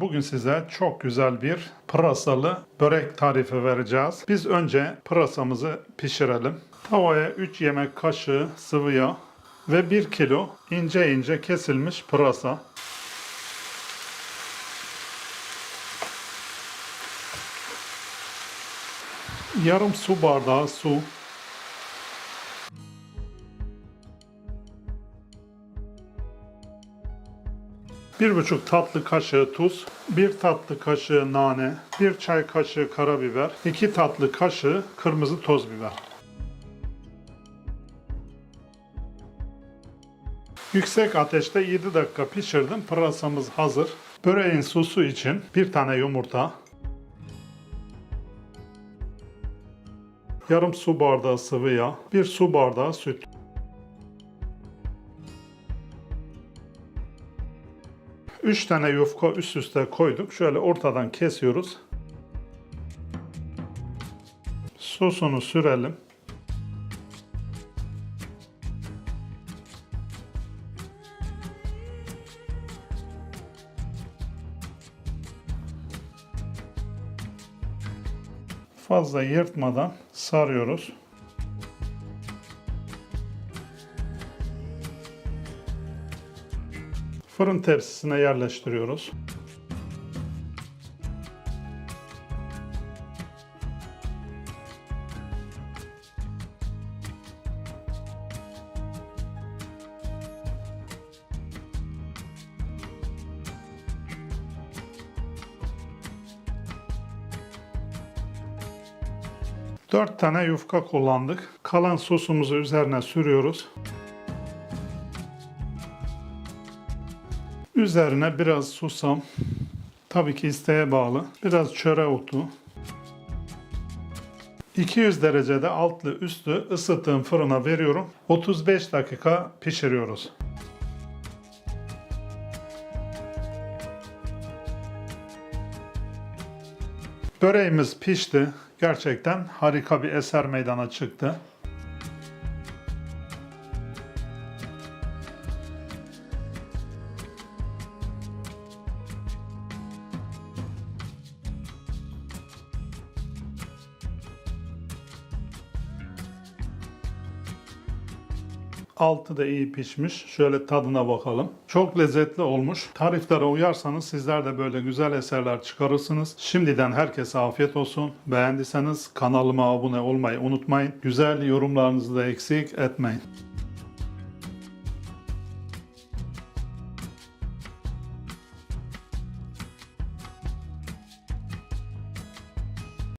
Bugün size çok güzel bir pırasalı börek tarifi vereceğiz. Biz önce pırasamızı pişirelim. Tavaya 3 yemek kaşığı sıvı yağ ve 1 kilo ince ince kesilmiş pırasa. Yarım su bardağı su. Bir buçuk tatlı kaşığı tuz, bir tatlı kaşığı nane, bir çay kaşığı karabiber, iki tatlı kaşığı kırmızı toz biber. Yüksek ateşte 7 dakika pişirdim. Pırasamız hazır. Böreğin sosu için bir tane yumurta, yarım su bardağı sıvı yağ, bir su bardağı süt. Üç tane yufka üst üste koyduk. Şöyle ortadan kesiyoruz. Sosunu sürelim. Fazla yırtmadan sarıyoruz. Fırın tepsisine yerleştiriyoruz. Dört tane yufka kullandık. Kalan sosumuzu üzerine sürüyoruz. Üzerine biraz susam, tabii ki isteğe bağlı, biraz çöre otu, 200 derecede altlı üstü ısıttığım fırına veriyorum. 35 dakika pişiriyoruz. Böreğimiz pişti. Gerçekten harika bir eser meydana çıktı. Altı da iyi pişmiş. Şöyle tadına bakalım. Çok lezzetli olmuş. Tariflere uyarsanız sizler de böyle güzel eserler çıkarırsınız. Şimdiden herkese afiyet olsun. Beğendiyseniz kanalıma abone olmayı unutmayın. Güzel yorumlarınızı da eksik etmeyin.